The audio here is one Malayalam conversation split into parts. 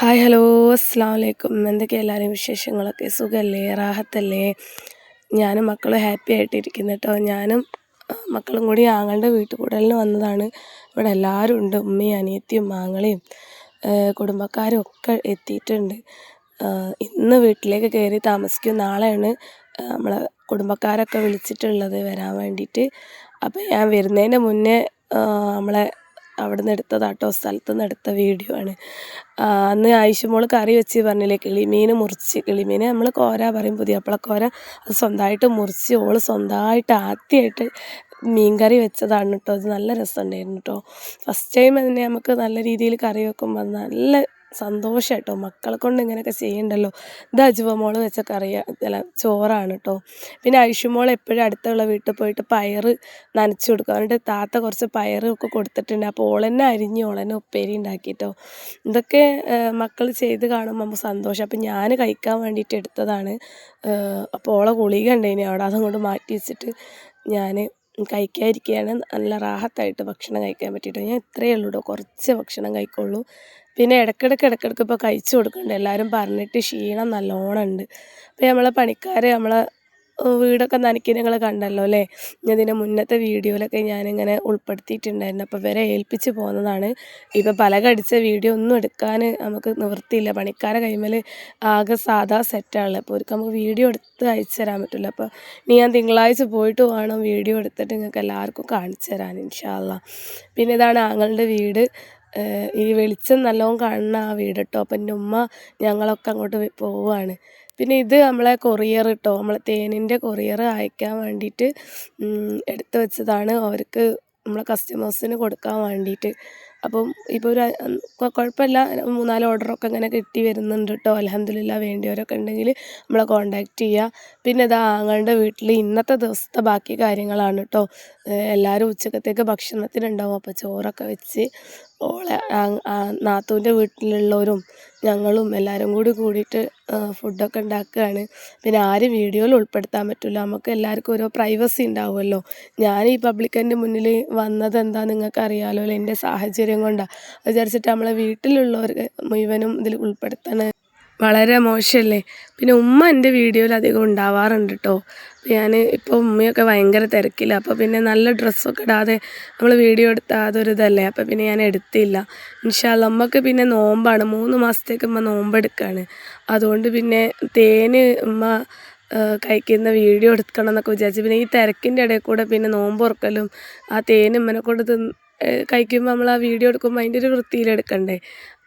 ഹായ് ഹലോ അസ്സാം വലൈക്കും എന്തൊക്കെ എല്ലാവരും വിശേഷങ്ങളൊക്കെ? സുഖമല്ലേ റാഹത്തല്ലേ? ഞാനും മക്കളും ഹാപ്പി ആയിട്ടിരിക്കുന്നു കേട്ടോ ഞാനും മക്കളും കൂടി ആങ്ങളുടെ വീട്ടിൽ കൂടലിന് വന്നതാണ്. ഇവിടെ എല്ലാവരും ഉണ്ട്. ഉമ്മയും അനിയത്തിയും മാങ്ങളെയും കുടുംബക്കാരും ഒക്കെ എത്തിയിട്ടുണ്ട്. ഇന്ന് വീട്ടിലേക്ക് കയറി താമസിക്കും നാളെയാണ് നമ്മളെ കുടുംബക്കാരൊക്കെ വിളിച്ചിട്ടുള്ളത് വരാൻ വേണ്ടിയിട്ട്. അപ്പം ഞാൻ വരുന്നതിന്റെ മുന്നേ നമ്മളെ അവിടെ നിന്ന് എടുത്തതാട്ടോ സ്ഥലത്ത് നിന്ന് എടുത്ത വീഡിയോ ആണ്. അന്ന് ആയിഷുമോൾ കറി വെച്ച് പറഞ്ഞില്ലേ കിളിമീൻ മുറിച്ച് കിളിമീൻ നമ്മൾ കോര പറയും പുതിയ പുതിയപ്പളക്കോര. അത് സ്വന്തമായിട്ട് മുറിച്ച് ഓൾ സ്വന്തമായിട്ട് ആദ്യമായിട്ട് മീൻകറി വെച്ചതാണ് കേട്ടോ അത് നല്ല രസമുണ്ടായിരുന്നു കേട്ടോ ഫസ്റ്റ് ടൈം തന്നെ നമുക്ക് നല്ല രീതിയിൽ കറി വെക്കുമ്പോൾ നല്ല സന്തോഷം കേട്ടോ മക്കളെ കൊണ്ട് ഇങ്ങനെയൊക്കെ ചെയ്യണ്ടല്ലോ. ഇത് അജുവ മോൾ വെച്ച കറി അല്ല ചോറാണ് കേട്ടോ പിന്നെ ഐഷു മോൾ എപ്പോഴും അടുത്തുള്ള വീട്ടിൽ പോയിട്ട് പയറ് നനച്ചു കൊടുക്കും. എന്നിട്ട് താത്ത കുറച്ച് പയറൊക്കെ കൊടുത്തിട്ടുണ്ട്. അപ്പോൾ ഓളെന്നെ അരിഞ്ഞ് ഓളെന്നെ ഉപ്പേരി ഉണ്ടാക്കിയിട്ടോ ഇതൊക്കെ മക്കൾ ചെയ്ത് കാണുമ്പോൾ നമുക്ക് സന്തോഷം. അപ്പം ഞാൻ കഴിക്കാൻ വേണ്ടിയിട്ട് എടുത്തതാണ്. അപ്പോൾ ഓളെ ഗുളിക ഉണ്ടേനി. അവിടെ അതങ്ങോട്ട് മാറ്റി വെച്ചിട്ട് ഞാൻ കഴിക്കാതിരിക്കുകയാണ് നല്ല റാഹത്തായിട്ട് ഭക്ഷണം കഴിക്കാൻ പറ്റിയിട്ട്. ഞാൻ ഇത്രയേ ഉള്ളൂ കേട്ടോ കുറച്ച് ഭക്ഷണം കഴിക്കുള്ളൂ. പിന്നെ ഇടയ്ക്കിടയ്ക്ക് ഇടയ്ക്കിടയ്ക്ക് ഇപ്പോൾ കഴിച്ചു കൊടുക്കുന്നുണ്ട് എല്ലാവരും പറഞ്ഞിട്ട് ക്ഷീണം നല്ലോണം ഉണ്ട്. അപ്പോൾ നമ്മളെ പണിക്കാർ നമ്മളെ വീടൊക്കെ നനയ്ക്കുന്നത് കണ്ടല്ലോ അല്ലേ? ഇതിന്റെ മുന്നത്തെ വീഡിയോയിലൊക്കെ ഞാനിങ്ങനെ ഉൾപ്പെടുത്തിയിട്ടുണ്ടായിരുന്നു. അപ്പോൾ ഇവരെ ഏൽപ്പിച്ച് പോകുന്നതാണ് ഇപ്പോൾ പല കടിച്ച വീഡിയോ ഒന്നും എടുക്കാൻ നമുക്ക് നിവൃത്തിയില്ല. പണിക്കാര കൈമേൽ ആകെ സാധാ സെറ്റാണല്ലോ അപ്പോൾ അവർക്ക് നമുക്ക് വീഡിയോ എടുത്ത് അയച്ചു തരാൻ പറ്റില്ല. അപ്പോൾ ഇനി ഞാൻ തിങ്കളാഴ്ച പോയിട്ട് വേണം വീഡിയോ എടുത്തിട്ട് നിങ്ങൾക്ക് എല്ലാവർക്കും കാണിച്ചു തരാൻ ഇൻഷാല്ല പിന്നെ ഇതാണ് ആങ്ങളുടെ വീട്. ഈ വെളിച്ചം നല്ലോണം കാണുന്ന ആ വീട് കേട്ടോ. അപ്പം എന്റെ ഉമ്മ ഞങ്ങളൊക്കെ അങ്ങോട്ട് പോവുകയാണ്. പിന്നെ ഇത് നമ്മളെ കൊറിയർ കേട്ടോ നമ്മളെ തേനിന്റെ കൊറിയർ അയക്കാൻ വേണ്ടിയിട്ട് എടുത്ത് വെച്ചതാണ്. അവർക്ക് നമ്മളെ കസ്റ്റമേഴ്സിന് കൊടുക്കാൻ വേണ്ടിയിട്ട്. അപ്പം ഇപ്പോൾ ഒരു കുഴപ്പമില്ല മൂന്നാൽ ഓർഡറൊക്കെ ഇങ്ങനെ കിട്ടി വരുന്നുണ്ട് കേട്ടോ അലഹമില്ല വേണ്ടിയവരൊക്കെ ഉണ്ടെങ്കിൽ നമ്മളെ കോണ്ടാക്റ്റ് ചെയ്യുക പിന്നെ ഇതാ ആങ്ങളുടെ വീട്ടിൽ ഇന്നത്തെ ദിവസത്തെ ബാക്കി കാര്യങ്ങളാണ് കേട്ടോ എല്ലാവരും ഉച്ചക്കത്തേക്ക് ഭക്ഷണത്തിനുണ്ടാവും. അപ്പോൾ ചോറൊക്കെ വെച്ച് ഓളെ നാത്തൂന്റെ വീട്ടിലുള്ളവരും ഞങ്ങളും എല്ലാവരും കൂടി കൂടിയിട്ട് ഫുഡൊക്കെ ഉണ്ടാക്കുകയാണ്. പിന്നെ ആരും വീഡിയോയിൽ ഉൾപ്പെടുത്താൻ പറ്റില്ല. നമുക്ക് എല്ലാവർക്കും ഓരോ പ്രൈവസി ഉണ്ടാവുമല്ലോ. ഞാൻ ഈ പബ്ലിക്കിന്റെ മുന്നിൽ വന്നത് എന്താ നിങ്ങൾക്ക് അറിയാലോ അല്ലേ എന്റെ സാഹചര്യം കൊണ്ടാണ് വിചാരിച്ചിട്ട് നമ്മളെ വീട്ടിലുള്ളവർ മുഴുവനും ഇതിൽ ഉൾപ്പെടുത്താൻ വളരെ മോശമല്ലേ? പിന്നെ ഉമ്മ എന്റെ വീഡിയോയിൽ അധികം ഉണ്ടാവാറുണ്ട് കേട്ടോ ഞാൻ ഇപ്പോൾ ഉമ്മയൊക്കെ ഭയങ്കര തിരക്കില്ല അപ്പോൾ പിന്നെ നല്ല ഡ്രസ്സൊക്കെ ഇടാതെ നമ്മൾ വീഡിയോ എടുത്താൽ അതൊരു ഇതല്ലേ? അപ്പോൾ പിന്നെ ഞാൻ എടുത്തില്ല. ഇൻഷാല്ല ഉമ്മക്ക് പിന്നെ നോമ്പാണ്. മൂന്ന് മാസത്തേക്ക് ഉമ്മ നോമ്പെടുക്കുകയാണ് അതുകൊണ്ട് പിന്നെ തേന് ഉമ്മ കഴിക്കുന്ന വീഡിയോ എടുക്കണം എന്നൊക്കെ വിചാരിച്ചു. പിന്നെ ഈ തിരക്കിന്റെ ഇടയിൽ കൂടെ പിന്നെ നോമ്പ് തുറക്കലും ആ തേനും ഉമ്മനെ കൊണ്ട് തിന്ന് കഴിക്കുമ്പോൾ നമ്മൾ ആ വീഡിയോ എടുക്കുമ്പോൾ അതിന്റെ ഒരു വൃത്തിയിൽ എടുക്കണ്ടേ?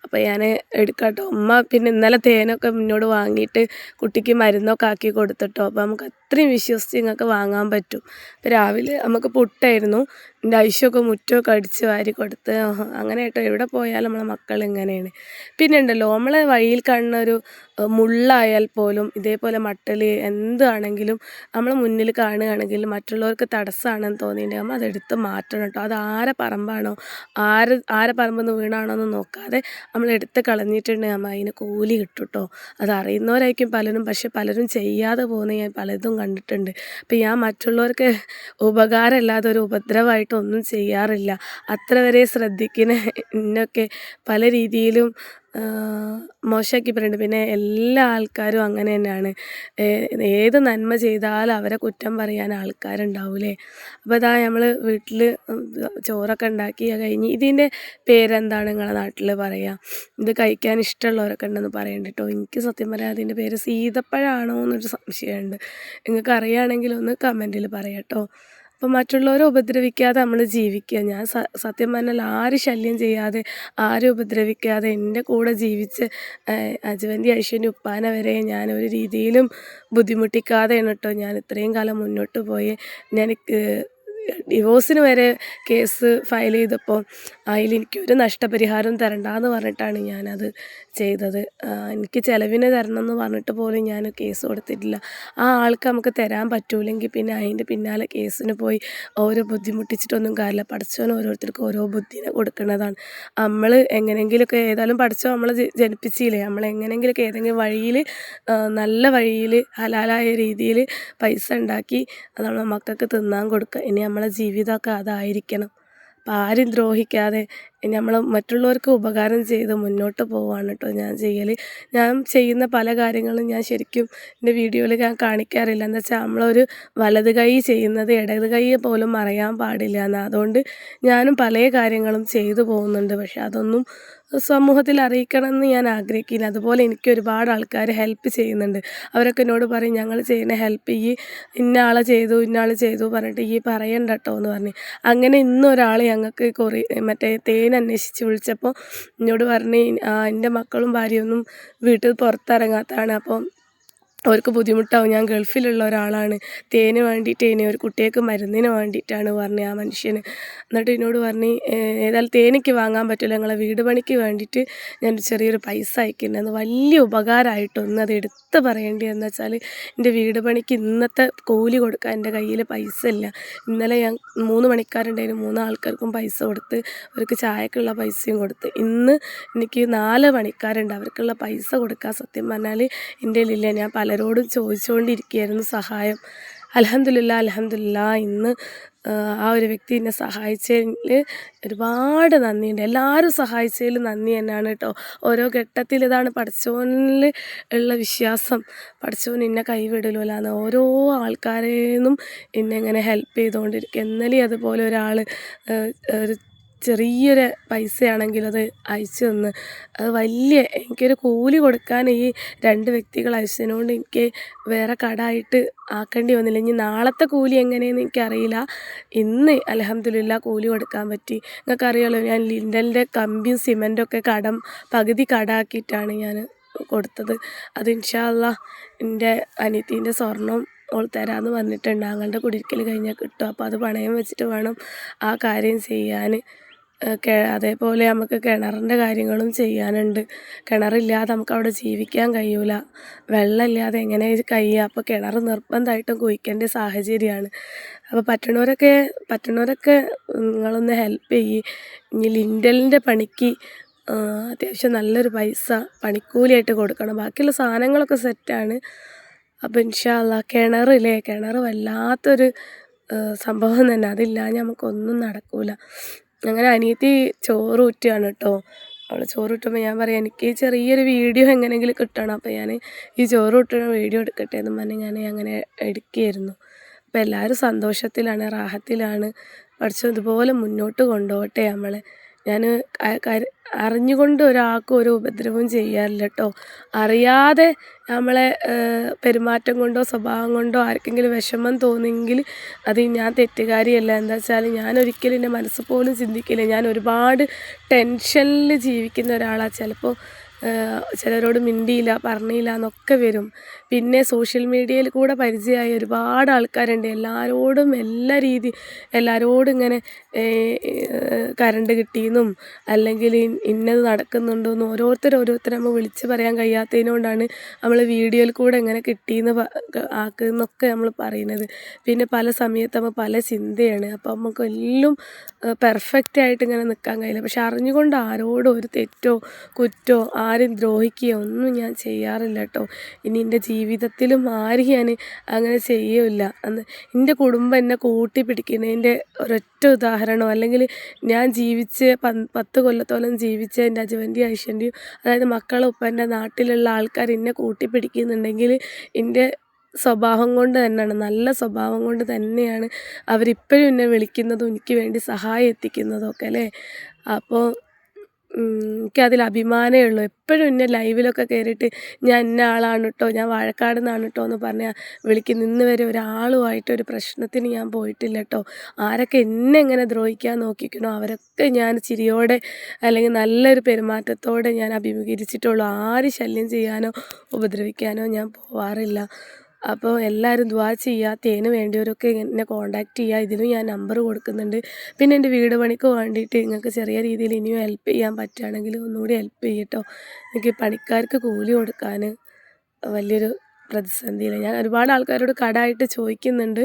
അപ്പോൾ ഞാൻ എടുക്കാട്ടോ. ഉമ്മ പിന്നെ ഇന്നലെ തേനൊക്കെ മുന്നോട് വാങ്ങിയിട്ട് കുട്ടിക്ക് മരുന്നൊക്കെ ആക്കി കൊടുത്തിട്ടോ. അപ്പോൾ നമുക്ക് അത്രയും വിശ്വസിച്ച് നിങ്ങൾക്ക് വാങ്ങാൻ പറ്റും. രാവിലെ നമുക്ക് പുട്ടായിരുന്നു. എന്റെ ഐശൊക്കെ മുറ്റമൊക്കെ അടിച്ച് വാരി കൊടുത്ത് അങ്ങനെ കേട്ടോ. എവിടെ പോയാലും നമ്മളെ മക്കൾ ഇങ്ങനെയാണ്. പിന്നെ ഉണ്ടല്ലോ നമ്മളെ വഴിയിൽ കാണുന്ന ഒരു മുള്ളായാൽ പോലും ഇതേപോലെ മട്ടൽ എന്താണെങ്കിലും നമ്മൾ മുന്നിൽ കാണുകയാണെങ്കിൽ മറ്റുള്ളവർക്ക് തടസ്സമാണെന്ന് തോന്നിയിട്ടുണ്ടെങ്കിൽ നമ്മൾ അതെടുത്ത് മാറ്റണം കേട്ടോ. അത് ആരെ പറമ്പാണോ ആര് ആരെ പറമ്പെന്ന് വീണാണോ എന്ന് നോക്കാതെ നമ്മൾ എടുത്ത് കളഞ്ഞിട്ടുണ്ടെങ്കിൽ നമ്മൾ അതിന് കൂലി കിട്ടും കേട്ടോ. അത് അറിയുന്നവരായിരിക്കും പലരും പക്ഷെ പലരും ചെയ്യാതെ പോകുന്ന ഞാൻ പലതും കണ്ടിട്ടുണ്ട്. അപ്പം ഞാൻ മറ്റുള്ളവർക്ക് ഉപകാരമില്ലാതെ ഒരു ഉപദ്രവമായിട്ടൊന്നും ചെയ്യാറില്ല. അത്ര വരെ ശ്രദ്ധിക്കുന്ന എന്നൊക്കെ പല രീതിയിലും മോശമാക്കി പറയുന്നുണ്ട് പിന്നെ എല്ലാ ആൾക്കാരും അങ്ങനെ തന്നെയാണ്. ഏത് നന്മ ചെയ്താലും അവരെ കുറ്റം പറയാൻ ആൾക്കാരുണ്ടാവൂലേ? അപ്പോൾ ഇതാ നമ്മൾ വീട്ടിൽ ചോറൊക്കെ ഉണ്ടാക്കി അത് കഴിഞ്ഞ് ഇതിന്റെ പേരെന്താണ് നിങ്ങളെ നാട്ടിൽ പറയുക ഇത് കഴിക്കാൻ ഇഷ്ടമുള്ളവരൊക്കെ ഉണ്ടെന്ന് പറയണ്ട കേട്ടോ എനിക്ക് സത്യം പറയാം അതിന്റെ പേര് സീതപ്പഴാണോ എന്നൊരു സംശയമുണ്ട്. നിങ്ങൾക്ക് അറിയുകയാണെങ്കിൽ ഒന്ന് കമന്റിൽ പറയാം കേട്ടോ അപ്പോൾ മറ്റുള്ളവരെ ഉപദ്രവിക്കാതെ നമ്മൾ ജീവിക്കുക. ഞാൻ സത്യം പറഞ്ഞാൽ ആര് ശല്യം ചെയ്യാതെ ആരും ഉപദ്രവിക്കാതെ എന്റെ കൂടെ ജീവിച്ച് അജുവന്റെ ഐശ്വന്റെ ഉപ്പാന വരെ ഞാൻ ഒരു രീതിയിലും ബുദ്ധിമുട്ടിക്കാതെയാണ് കേട്ടോ ഞാൻ ഇത്രയും കാലം മുന്നോട്ട് പോയി. ഞാൻ ഡിവോഴ്സിന് വരെ കേസ് ഫയൽ ചെയ്തപ്പോൾ അതിൽ എനിക്കൊരു നഷ്ടപരിഹാരം തരണ്ടെന്ന് പറഞ്ഞിട്ടാണ് ഞാനത് ചെയ്തത്. എനിക്ക് ചിലവിന് തരണം എന്ന് പറഞ്ഞിട്ട് പോലും ഞാൻ കേസ് കൊടുത്തിട്ടില്ല. ആ ആൾക്ക് നമുക്ക് തരാൻ പറ്റൂലെങ്കിൽ പിന്നെ അതിന്റെ പിന്നാലെ കേസിന് പോയി ഓരോ ബുദ്ധിമുട്ടിച്ചിട്ടൊന്നും കാര്യമില്ല. പഠിച്ചവൻ ഓരോരുത്തർക്കും ഓരോ ബുദ്ധിനെ കൊടുക്കുന്നതാണ്. നമ്മൾ എങ്ങനെയെങ്കിലുമൊക്കെ ഏതായാലും പഠിച്ചോ നമ്മളെ ജനിപ്പിച്ചില്ലേ? നമ്മൾ എങ്ങനെയെങ്കിലുമൊക്കെ ഏതെങ്കിലും വഴിയിൽ നല്ല വഴിയിൽ ഹലാലായ രീതിയിൽ പൈസ ഉണ്ടാക്കി നമ്മളെ മക്കൾക്ക് തിന്നാൻ കൊടുക്കുക ഇനി നമ്മളെ ജീവിതമൊക്കെ അതായിരിക്കണം. അപ്പം ആരും ദ്രോഹിക്കാതെ നമ്മൾ മറ്റുള്ളവർക്ക് ഉപകാരം ചെയ്ത് മുന്നോട്ട് പോവാണ് കേട്ടോ ഞാൻ ചെയ്യൽ ഞാൻ ചെയ്യുന്ന പല കാര്യങ്ങളും ഞാൻ ശരിക്കും എന്റെ വീഡിയോയിൽ ഞാൻ കാണിക്കാറില്ല. എന്താ വെച്ചാൽ നമ്മളൊരു വലത് കൈ ചെയ്യുന്നത് ഇടത് കൈ പോലും മറയാൻ പാടില്ല എന്ന് അതുകൊണ്ട് ഞാനും പല കാര്യങ്ങളും ചെയ്തു പോകുന്നുണ്ട്. പക്ഷെ അതൊന്നും സമൂഹത്തിൽ അറിയിക്കണമെന്ന് ഞാൻ ആഗ്രഹിക്കില്ല. അതുപോലെ എനിക്ക് ഒരുപാട് ആൾക്കാർ ഹെൽപ്പ് ചെയ്യുന്നുണ്ട്. അവരൊക്കെ എന്നോട് പറയും ഞങ്ങൾ ചെയ്യുന്ന ഹെൽപ്പ് ഈ ഇന്ന ആളെ ചെയ്തു ഇന്ന ആൾ ചെയ്തു പറഞ്ഞിട്ട് ഈ പറയണ്ട കേട്ടോ എന്ന് പറഞ്ഞ്. അങ്ങനെ ഇന്നൊരാൾ ഞങ്ങൾക്ക് കുറേ മറ്റേ തേൻ അന്വേഷിച്ച് വിളിച്ചപ്പോൾ എന്നോട് പറഞ്ഞ് എന്റെ മക്കളും ഭാര്യയൊന്നും വീട്ടിൽ പുറത്തിറങ്ങാത്തതാണ്. അപ്പം അവർക്ക് ബുദ്ധിമുട്ടാവും. ഞാൻ ഗൾഫിലുള്ള ഒരാളാണ്. തേന് വേണ്ടിയിട്ട് ഇനി ഒരു കുട്ടിയേക്ക് മരുന്നിന് വേണ്ടിയിട്ടാണ് പറഞ്ഞത് ആ മനുഷ്യന്. എന്നിട്ട് എന്നോട് പറഞ്ഞ് ഏതായാലും തേനിക്ക് വാങ്ങാൻ പറ്റില്ല ഞങ്ങളെ വീട് പണിക്ക് വേണ്ടിയിട്ട് ഞാൻ ചെറിയൊരു പൈസ അയക്കുന്നത് വലിയ ഉപകാരമായിട്ടൊന്ന് അത് എടുത്ത് പറയേണ്ടി എന്ന് വെച്ചാൽ എന്റെ വീട് പണിക്ക് ഇന്നത്തെ കൂലി കൊടുക്കാൻ എന്റെ കയ്യിൽ പൈസ ഇല്ല. ഇന്നലെ ഞാൻ മൂന്ന് മണിക്കാരുണ്ടായിരുന്നു മൂന്ന് ആൾക്കാർക്കും പൈസ കൊടുത്ത് അവർക്ക് ചായക്കുള്ള പൈസയും കൊടുത്ത്. ഇന്ന് എനിക്ക് നാല് മണിക്കാരുണ്ട് അവർക്കുള്ള പൈസ കൊടുക്കാൻ സത്യം പറഞ്ഞാൽ എന്റെ ഇല്ല. ഞാൻ പലരോടും ചോദിച്ചുകൊണ്ടിരിക്കുകയായിരുന്നു സഹായം. അലഹമില്ല അലഹമില്ല ഇന്ന് ആ ഒരു വ്യക്തി എന്നെ സഹായിച്ചതിൽ ഒരുപാട് നന്ദിയുണ്ട്. എല്ലാവരും സഹായിച്ചതിൽ നന്ദി തന്നെയാണ് കേട്ടോ. ഓരോ ഘട്ടത്തിൽ ഇതാണ് പഠിച്ചവനിൽ ഉള്ള വിശ്വാസം. പഠിച്ചവൻ എന്നെ കൈവിടലൂലാന്ന്. ഓരോ ആൾക്കാരെയും എന്നെ ഇങ്ങനെ ഹെൽപ്പ് ചെയ്തുകൊണ്ടിരിക്കും എന്നാലും അതുപോലെ ഒരാൾ ഒരു ചെറിയൊരു പൈസയാണെങ്കിൽ അത് അയച്ചു തന്ന്. അത് വലിയ എനിക്കൊരു കൂലി കൊടുക്കാൻ ഈ രണ്ട് വ്യക്തികൾ അയച്ചതിനോണ്ട് എനിക്ക് വേറെ കടമായിട്ട് ആക്കേണ്ടി വന്നില്ല. ഇനി നാളത്തെ കൂലി എങ്ങനെയെന്ന് എനിക്കറിയില്ല. ഇന്ന് അലഹമ്മദില്ല കൂലി കൊടുക്കാൻ പറ്റി. നിങ്ങൾക്കറിയാലോ ഞാൻ ലിൻഡലിന്റെ കമ്പിയും സിമന്റും ഒക്കെ കടം പകുതി കടാക്കിയിട്ടാണ് ഞാൻ കൊടുത്തത്. അത് ഇൻഷാല്ല എന്റെ അനിയത്തീന്റെ സ്വർണം ഓൾ തരാമെന്ന് പറഞ്ഞിട്ടുണ്ട്. ഞങ്ങളുടെ കുടിക്കൽ കഴിഞ്ഞാൽ കിട്ടും. അപ്പോൾ അത് പണയം വെച്ചിട്ട് വേണം ആ കാര്യം ചെയ്യാൻ. അതേപോലെ നമുക്ക് കിണറിന്റെ കാര്യങ്ങളും ചെയ്യാനുണ്ട്. കിണറില്ലാതെ നമുക്ക് അവിടെ ജീവിക്കാൻ കഴിയൂല. വെള്ളമില്ലാതെ എങ്ങനെ കഴിയുക അപ്പോൾ കിണർ നിർബന്ധമായിട്ടും കുഴിക്കേണ്ട സാഹചര്യമാണ്. അപ്പോൾ പറ്റണവരൊക്കെ പറ്റണവരൊക്കെ നിങ്ങളൊന്ന് ഹെൽപ്പ് ചെയ്യ്. ഇനി ലിൻഡലിന്റെ പണിക്ക് അത്യാവശ്യം നല്ലൊരു പൈസ പണിക്കൂലിയായിട്ട് കൊടുക്കണം. ബാക്കിയുള്ള സാധനങ്ങളൊക്കെ സെറ്റാണ്. അപ്പോൾ ഇൻഷാല്ല കിണറില്ലേ? കിണർ വല്ലാത്തൊരു സംഭവം തന്നെ. അതില്ലാതെ നമുക്കൊന്നും നടക്കില്ല അങ്ങനെ അനിയത്തി ചോറ് ഊറ്റുകയാണ് കേട്ടോ. അവൾ ചോറ് ഊട്ടുമ്പോൾ ഞാൻ പറയാം എനിക്ക് ചെറിയൊരു വീഡിയോ എങ്ങനെയെങ്കിലും കിട്ടണം. അപ്പോൾ ഞാൻ ഈ ചോറ് ഊട്ടുന്ന വീഡിയോ എടുക്കട്ടെ എന്ന് പറഞ്ഞ് ഞാൻ അങ്ങനെ എടുക്കുകയായിരുന്നു. അപ്പോൾ എല്ലാവരും സന്തോഷത്തിലാണ് റാഹത്തിലാണ്. പഠിച്ചു ഇതുപോലെ മുന്നോട്ട് കൊണ്ടുപോകട്ടെ നമ്മളെ. ഞാൻ അറിഞ്ഞുകൊണ്ട് ഒരാൾക്കും ഒരു ഉപദ്രവവും ചെയ്യാറില്ല കേട്ടോ അറിയാതെ നമ്മളെ പെരുമാറ്റം കൊണ്ടോ സ്വഭാവം കൊണ്ടോ ആർക്കെങ്കിലും വിഷമം തോന്നിയെങ്കിൽ അത് ഞാൻ തെറ്റുകാരിയല്ല. എന്താ വെച്ചാൽ ഞാൻ ഒരിക്കലും എന്റെ മനസ്സ് പോലും ചിന്തിക്കില്ല. ഞാൻ ഒരുപാട് ടെൻഷനിൽ ജീവിക്കുന്ന ഒരാളാണ് ചിലപ്പോൾ ചിലരോട് മിണ്ടിയില്ല പറഞ്ഞില്ല എന്നൊക്കെ വരും. പിന്നെ സോഷ്യൽ മീഡിയയിൽ കൂടെ പരിചയമായ ഒരുപാട് ആൾക്കാരുണ്ട്. എല്ലാവരോടും എല്ലാ രീതി എല്ലാവരോടും ഇങ്ങനെ കറണ്ട് കിട്ടിയെന്നും അല്ലെങ്കിൽ ഇന്നത് നടക്കുന്നുണ്ടെന്നും ഓരോരുത്തർ ഓരോരുത്തർ നമ്മൾ വിളിച്ച് പറയാൻ കഴിയാത്തതിനോണ്ടാണ് നമ്മൾ വീഡിയോയിൽ കൂടെ എങ്ങനെ കിട്ടിയെന്ന് ആക്കുന്നൊക്കെ നമ്മൾ പറയുന്നത്. പിന്നെ പല സമയത്ത് നമ്മൾ പല ചിന്തയാണ്. അപ്പോൾ നമുക്ക് എല്ലാം പെർഫെക്റ്റ് ആയിട്ട് ഇങ്ങനെ നിൽക്കാൻ കഴിയില്ല. പക്ഷെ അറിഞ്ഞുകൊണ്ട് ആരോടും ഒരു തെറ്റോ കുറ്റോ ആരും ദ്രോഹിക്കുകയോ ഒന്നും ഞാൻ ചെയ്യാറില്ല കേട്ടോ. ഇനി എന്റെ ജീവിതത്തിലും ആരും ഞാൻ അങ്ങനെ ചെയ്യില്ല. അന്ന് എന്റെ കുടുംബം എന്നെ കൂട്ടി പിടിക്കുന്നതിന്റെ ഒരൊറ്റ ഉദാഹരണം അല്ലെങ്കിൽ ഞാൻ ജീവിച്ച് പത്ത് കൊല്ലത്തോളം ജീവിച്ച എന്റെ അജുവന്റെയും ഐശ്വന്റെയും അതായത് മക്കളെ ഉപ്പന്റെ നാട്ടിലുള്ള ആൾക്കാർ എന്നെ കൂട്ടി പിടിക്കുന്നുണ്ടെങ്കിൽ എന്റെ സ്വഭാവം കൊണ്ട് തന്നെയാണ് നല്ല സ്വഭാവം കൊണ്ട് തന്നെയാണ് അവരിപ്പോഴും എന്നെ വിളിക്കുന്നതും എനിക്ക് വേണ്ടി സഹായം എത്തിക്കുന്നതും ഒക്കെ അല്ലേ? അപ്പോൾ എനിക്കതിൽ അഭിമാനമേ ഉള്ളൂ. എപ്പോഴും എന്നെ ലൈവിലൊക്കെ കയറിയിട്ട് ഞാൻ ഇന്ന ആളാണ് കേട്ടോ ഞാൻ വാഴക്കാട് നിന്നാണ് കേട്ടോ എന്ന് പറഞ്ഞാൽ വിളിക്കുന്ന ഇന്ന് വരെ ഒരാളുമായിട്ട് ഒരു പ്രശ്നത്തിന് ഞാൻ പോയിട്ടില്ല കേട്ടോ ആരൊക്കെ എന്നെ എങ്ങനെ ദ്രോഹിക്കാൻ നോക്കിക്കണോ അവരൊക്കെ ഞാൻ ചിരിയോടെ അല്ലെങ്കിൽ നല്ലൊരു പെരുമാറ്റത്തോടെ ഞാൻ അഭിമുഖീകരിച്ചിട്ടുള്ളൂ. ആര് ശല്യം ചെയ്യാനോ ഉപദ്രവിക്കാനോ ഞാൻ പോവാറില്ല. അപ്പോൾ എല്ലാവരും ദ്വാ ചെയ്യുക തേന് വേണ്ടിയവരൊക്കെ എന്നെ കോൺടാക്റ്റ് ചെയ്യുക ഇതിനും ഞാൻ നമ്പർ കൊടുക്കുന്നുണ്ട്. പിന്നെ എന്റെ വീട് പണിക്ക് വേണ്ടിയിട്ട് നിങ്ങൾക്ക് ചെറിയ രീതിയിൽ ഇനിയും ഹെൽപ്പ് ചെയ്യാൻ പറ്റുകയാണെങ്കിൽ ഒന്നുകൂടി ഹെൽപ്പ് ചെയ്യട്ടോ. എനിക്ക് പണിക്കാർക്ക് കൂലി കൊടുക്കാൻ വലിയൊരു പ്രതിസന്ധിയില്ല. ഞാൻ ഒരുപാട് ആൾക്കാരോട് കടമായിട്ട് ചോദിക്കുന്നുണ്ട്.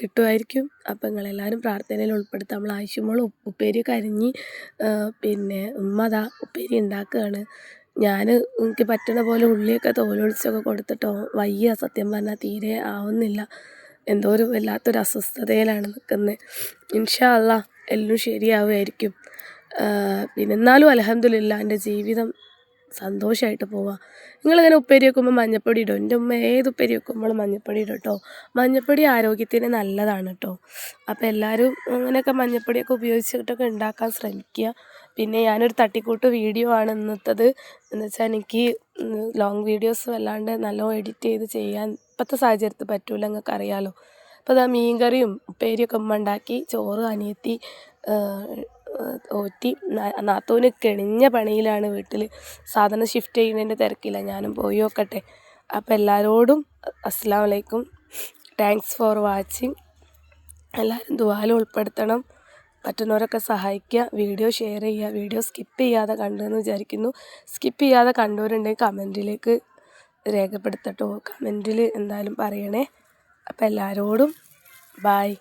കിട്ടുമായിരിക്കും. അപ്പം നിങ്ങളെല്ലാവരും പ്രാർത്ഥനയിൽ ഉൾപ്പെടുത്താം. നമ്മൾ ആവശ്യമുള്ള ഉപ്പേരി കരിഞ്ഞ് പിന്നെ ഉമ്മ ദാ ഉപ്പേരി ഉണ്ടാക്കുകയാണ്. ഞാൻ എനിക്ക് പറ്റണ പോലെ ഉള്ളിയൊക്കെ തോലൊളിച്ചൊക്കെ കൊടുത്തിട്ടോ വയ്യ സത്യം പറഞ്ഞാൽ തീരെ ആവുന്നില്ല. എന്തോ ഒരു വല്ലാത്തൊരു അസ്വസ്ഥതയിലാണ് നിൽക്കുന്നത് ഇൻഷാ അല്ലാ എല്ലാം ശരിയാവുമായിരിക്കും. പിന്നെ എന്നാലും അലഹമില്ല എന്റെ ജീവിതം സന്തോഷമായിട്ട് പോവാം. നിങ്ങളിങ്ങനെ ഉപ്പേരി വെക്കുമ്പോൾ മഞ്ഞപ്പൊടി ഇടും. എന്റെ ഉമ്മ ഏത് ഉപ്പേരി വെക്കുമ്പോഴും മഞ്ഞപ്പൊടി ഇടും കേട്ടോ മഞ്ഞപ്പൊടി ആരോഗ്യത്തിന് നല്ലതാണ് കേട്ടോ അപ്പോൾ എല്ലാവരും അങ്ങനെയൊക്കെ മഞ്ഞപ്പൊടിയൊക്കെ ഉപയോഗിച്ചിട്ടൊക്കെ ഉണ്ടാക്കാൻ ശ്രമിക്കുക. പിന്നെ ഞാനൊരു തട്ടിക്കൂട്ട് വീഡിയോ ആണ് ഇന്നത്തത്. എന്ന് വെച്ചാൽ എനിക്ക് ലോങ് വീഡിയോസ് വല്ലാണ്ട് നല്ലോണം എഡിറ്റ് ചെയ്ത് ചെയ്യാൻ ഇപ്പോഴത്തെ സാഹചര്യത്തിൽ പറ്റൂല നിങ്ങൾക്ക് അറിയാമല്ലോ അപ്പോൾ അതാ മീൻ കറിയും ഉപ്പേരിയൊക്കെ ഉമ്മ ഉണ്ടാക്കി ചോറ് അനിയത്തി ഓറ്റി നാത്തൂന് കെണിഞ്ഞ പണിയിലാണ് വീട്ടിൽ സാധനം ഷിഫ്റ്റ് ചെയ്യുന്നതിന്റെ തിരക്കില്ല ഞാനും പോയി നോക്കട്ടെ. അപ്പോൾ എല്ലാവരോടും അസ്സാം വലൈക്കും താങ്ക്സ് ഫോർ വാച്ചിങ് എല്ലാവരും ദുവാലും ഉൾപ്പെടുത്തണം. പറ്റുന്നവരൊക്കെ സഹായിക്കുക വീഡിയോ ഷെയർ ചെയ്യുക വീഡിയോ സ്കിപ്പ് ചെയ്യാതെ കണ്ടെന്ന് വിചാരിക്കുന്നു. സ്കിപ്പ് ചെയ്യാതെ കണ്ടവരുണ്ടെങ്കിൽ കമന്റിലേക്ക് രേഖപ്പെടുത്തട്ടോ. കമന്റിൽ എന്തായാലും പറയണേ. അപ്പോൾ എല്ലാവരോടും ബായ്